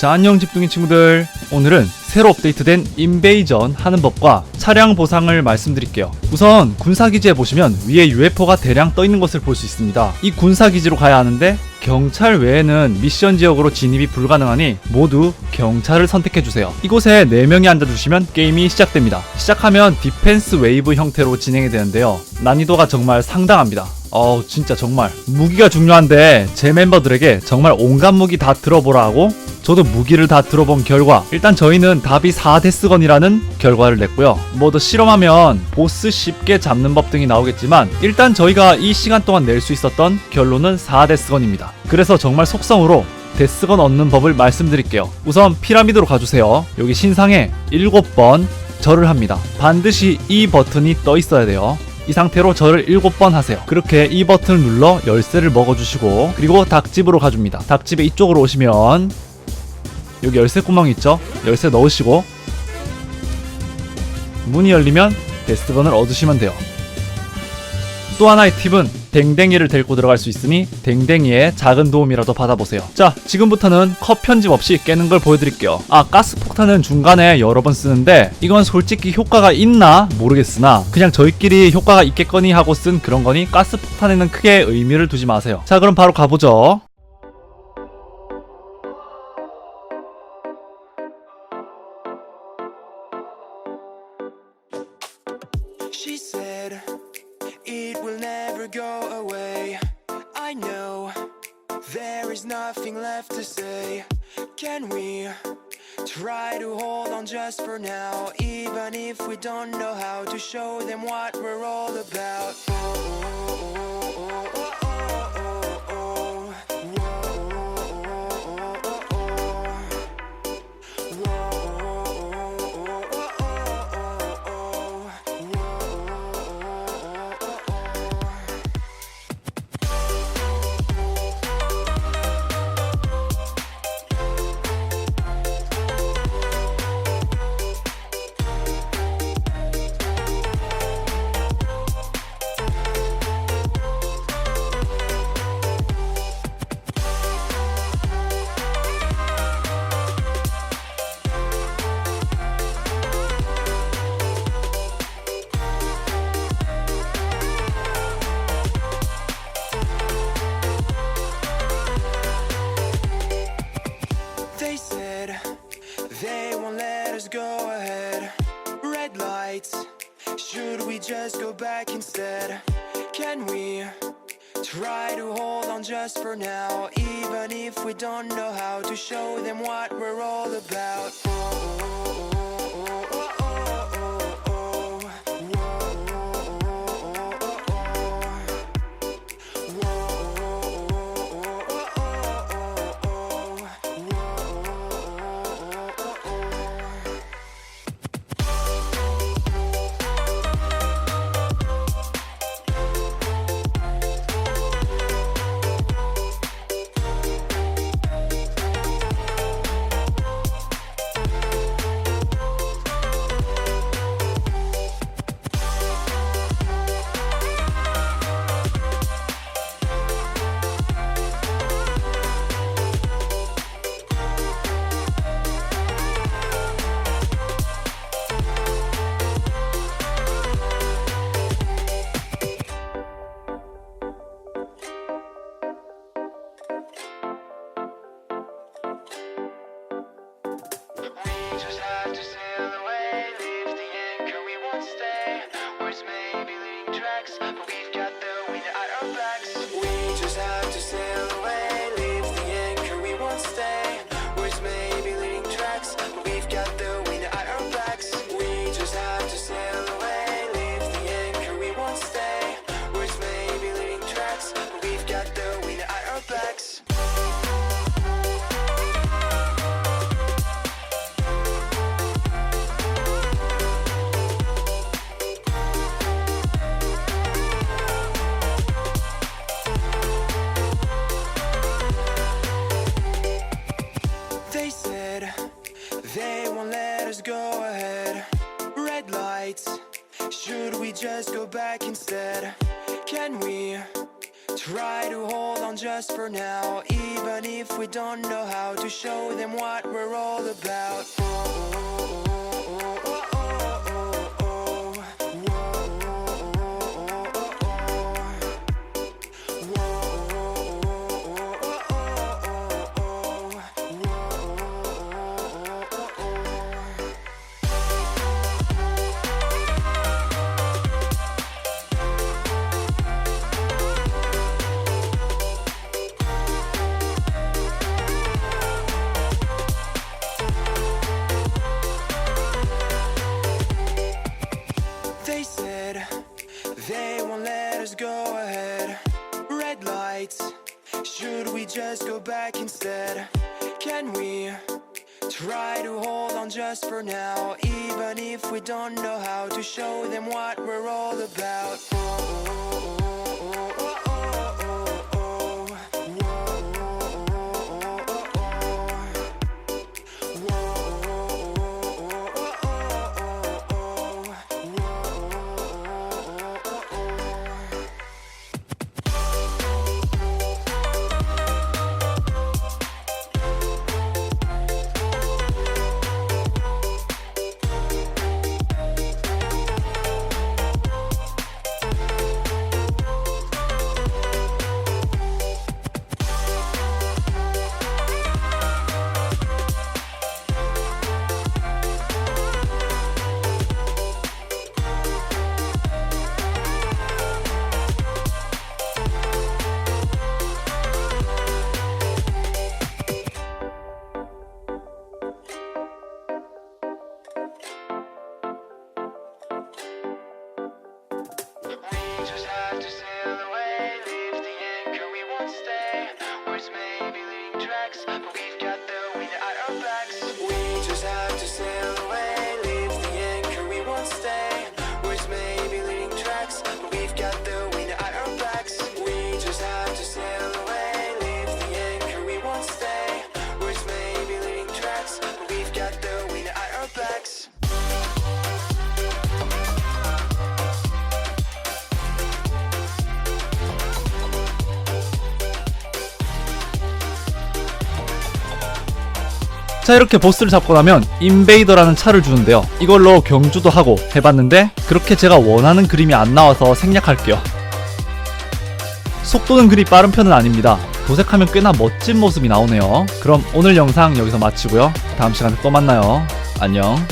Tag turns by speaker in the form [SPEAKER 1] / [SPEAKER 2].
[SPEAKER 1] 자 안녕 집둥이 친구들. 오늘은 새로 업데이트된 인베이전 하는 법과 차량 보상을 말씀드릴게요. 우선 군사기지에 보시면 위에 UFO가 대량 떠 있는 것을 볼 수 있습니다. 이 군사기지로 가야 하는데 경찰 외에는 미션 지역으로 진입이 불가능하니 모두 경찰을 선택해주세요. 이곳에 4명이 앉아주시면 게임이 시작됩니다. 시작하면 디펜스 웨이브 형태로 진행이 되는데요. 난이도가 정말 상당합니다. 어우 진짜 정말. 무기가 중요한데 제 멤버들에게 정말 온갖 무기 다 들어보라 하고 저도 무기를 다 들어본 결과 일단 저희는 답이 4데스건이라는 결과를 냈고요. 뭐 더 실험하면 보스 쉽게 잡는 법 등이 나오겠지만 일단 저희가 이 시간 동안 낼 수 있었던 결론은 4데스건입니다. 그래서 정말 속성으로 데스건 얻는 법을 말씀드릴게요. 우선 피라미드로 가주세요. 여기 신상에 7번 절을 합니다. 반드시 이 버튼이 떠 있어야 돼요. 이 상태로 절을 7번 하세요. 그렇게 이 버튼을 눌러 열쇠를 먹어주시고 그리고 닭집으로 가줍니다. 닭집에 이쪽으로 오시면 여기 열쇠 구멍이 있죠? 열쇠 넣으시고 문이 열리면 데스건을 얻으시면 돼요. 또 하나의 팁은 댕댕이를 데리고 들어갈 수 있으니 댕댕이의 작은 도움이라도 받아보세요. 자, 지금부터는 컷 편집 없이 깨는 걸 보여드릴게요. 아, 가스 폭탄은 중간에 여러 번 쓰는데 이건 솔직히 효과가 있나 모르겠으나 그냥 저희끼리 효과가 있겠거니 하고 쓴 그런 거니 가스 폭탄에는 크게 의미를 두지 마세요. 자, 그럼 바로 가보죠.
[SPEAKER 2] Nothing left to say. Can we try to hold on just for now? Even if we don't know how to show them what we're all about. Oh, oh, oh, oh, oh, us go ahead. Red lights, should we just go back instead? Can we try to hold on just for now? Even if we don't know how to show them what we're all about. Us go ahead. Red lights, should we just go back instead? Can we try to hold on just for now, even if we don't know how to show them what we're all about. Oh, back instead? Can we try to hold on just for now, even if we don't know how to show them what we're all about? Oh, oh, oh, oh.
[SPEAKER 1] 자 이렇게 보스를 잡고 나면 인베이더라는 차를 주는데요. 이걸로 경주도 하고 해봤는데 그렇게 제가 원하는 그림이 안 나와서 생략할게요. 속도는 그리 빠른 편은 아닙니다. 도색하면 꽤나 멋진 모습이 나오네요. 그럼 오늘 영상 여기서 마치고요. 다음 시간에 또 만나요. 안녕